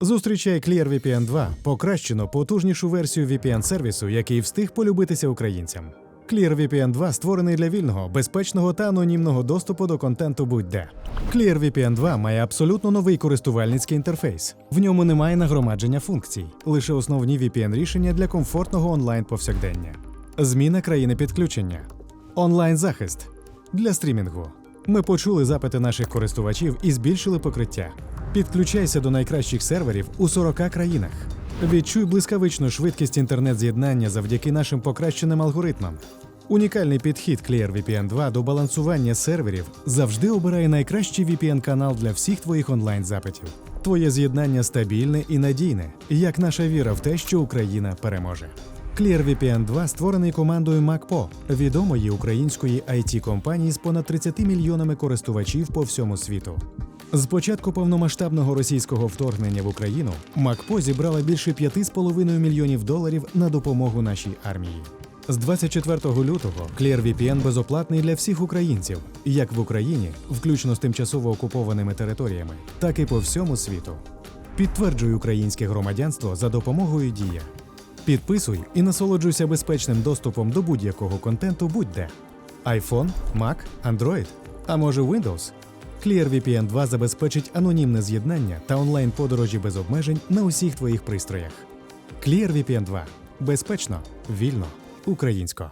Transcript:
Зустрічай ClearVPN 2 покращену потужнішу версію VPN-сервісу, який встиг полюбитися українцям. ClearVPN 2 створений для вільного, безпечного та анонімного доступу до контенту будь-де. ClearVPN 2 має абсолютно новий користувальницький інтерфейс. В ньому немає нагромадження функцій, лише основні VPN-рішення для комфортного онлайн-повсякдення. Зміна країни підключення. Онлайн-захист для стрімінгу. Ми почули запити наших користувачів і збільшили покриття. Підключайся до найкращих серверів у 40 країнах. Відчуй блискавичну швидкість інтернет-з'єднання завдяки нашим покращеним алгоритмам. Унікальний підхід ClearVPN 2 до балансування серверів завжди обирає найкращий VPN-канал для всіх твоїх онлайн-запитів. Твоє з'єднання стабільне і надійне, як наша віра в те, що Україна переможе. ClearVPN 2 створений командою MacPo, відомої української it компанії з понад 30 мільйонами користувачів по всьому світу. З початку повномасштабного російського вторгнення в Україну MacPo зібрала більше 5,5 мільйонів доларів на допомогу нашій армії. З 24 лютого ClearVPN безоплатний для всіх українців, як в Україні, включно з тимчасово окупованими територіями, так і по всьому світу. Підтверджуй українське громадянство за допомогою Дія. Підписуй і насолоджуйся безпечним доступом до будь-якого контенту будь-де. iPhone, Mac, Android, а може Windows? ClearVPN 2 забезпечить анонімне з'єднання та онлайн-подорожі без обмежень на усіх твоїх пристроях. ClearVPN 2 безпечно, вільно, українсько.